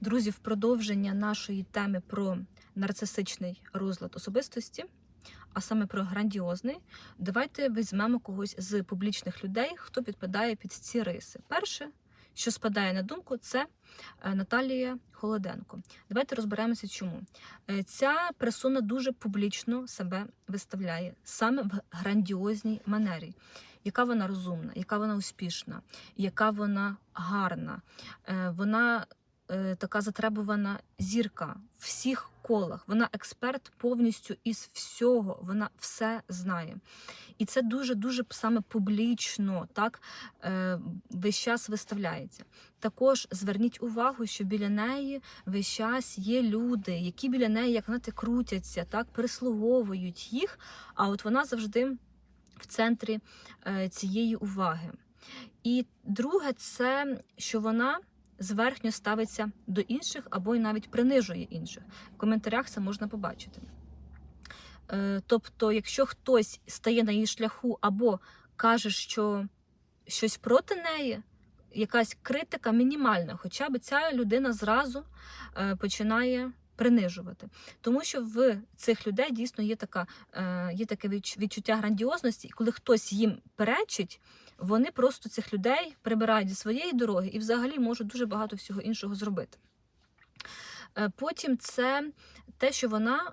Друзі, в продовження нашої теми про нарцисичний розлад особистості, а саме про грандіозний, давайте візьмемо когось з публічних людей, хто підпадає під ці риси. Перше, що спадає на думку, це е, Наталія Холоденко. Давайте розберемося, чому. Е, Ця персона дуже публічно себе виставляє саме в грандіозній манері. Яка вона розумна, яка вона успішна, яка вона гарна. Е, Вона така затребувана зірка в всіх колах. Вона експерт повністю із всього. Вона все знає. І це дуже дуже саме публічно, так е, весь час виставляється. Також зверніть увагу, що біля неї весь час є люди, які біля неї, як знаєте, крутяться, так прислуговують їх. А от вона завжди в центрі е, цієї уваги. І друге, це що вона зверхньо ставиться до інших або й навіть принижує інших. В коментарях це можна побачити. Е, Тобто, якщо хтось стає на її шляху або каже, що щось проти неї, якась критика мінімальна, хоча б ця людина зразу е, починає принижувати. Тому що в цих людей дійсно є така, е, є таке відчуття грандіозності, і коли хтось їм перечить, вони просто цих людей прибирають зі своєї дороги і взагалі можуть дуже багато всього іншого зробити. Е, Потім це те, що вона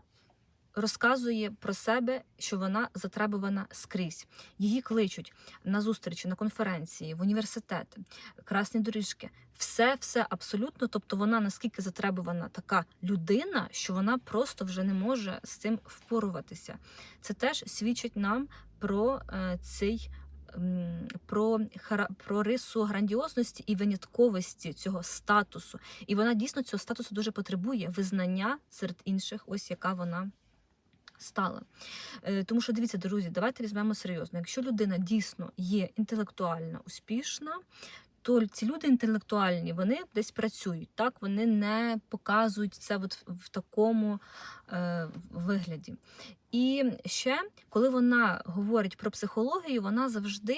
розказує про себе, що вона затребувана скрізь. Її кличуть на зустрічі, на конференції, в університети, красні доріжки. Все, все абсолютно. Тобто вона наскільки затребувана така людина, що вона просто вже не може з цим впоруватися. Це теж свідчить нам про е, цей. Про, про рису грандіозності і винятковості цього статусу. І вона дійсно цього статусу дуже потребує визнання серед інших, ось яка вона стала. Е, Тому що дивіться, друзі, давайте візьмемо серйозно. Якщо людина дійсно є інтелектуальна, успішна, то ці люди інтелектуальні, вони десь працюють, так вони не показують це от в- такому е, вигляді. І ще, коли вона говорить про психологію, вона завжди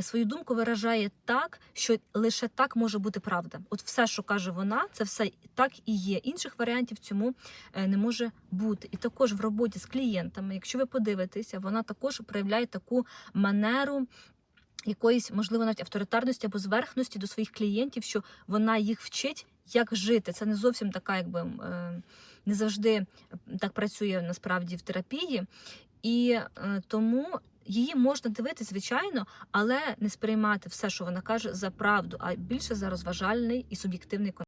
свою думку виражає так, що лише так може бути правда. От все, що каже вона, це все так і є. Інших варіантів цьому е, не може бути. І також в роботі з клієнтами, якщо ви подивитеся, вона також проявляє таку манеру. Якоїсь, можливо, навіть авторитарності або зверхності до своїх клієнтів, що вона їх вчить, як жити. Це не зовсім така, якби е, не завжди так працює насправді в терапії. І е, тому її можна дивитися, звичайно, але не сприймати все, що вона каже, за правду, а більше за розважальний і суб'єктивний контекст.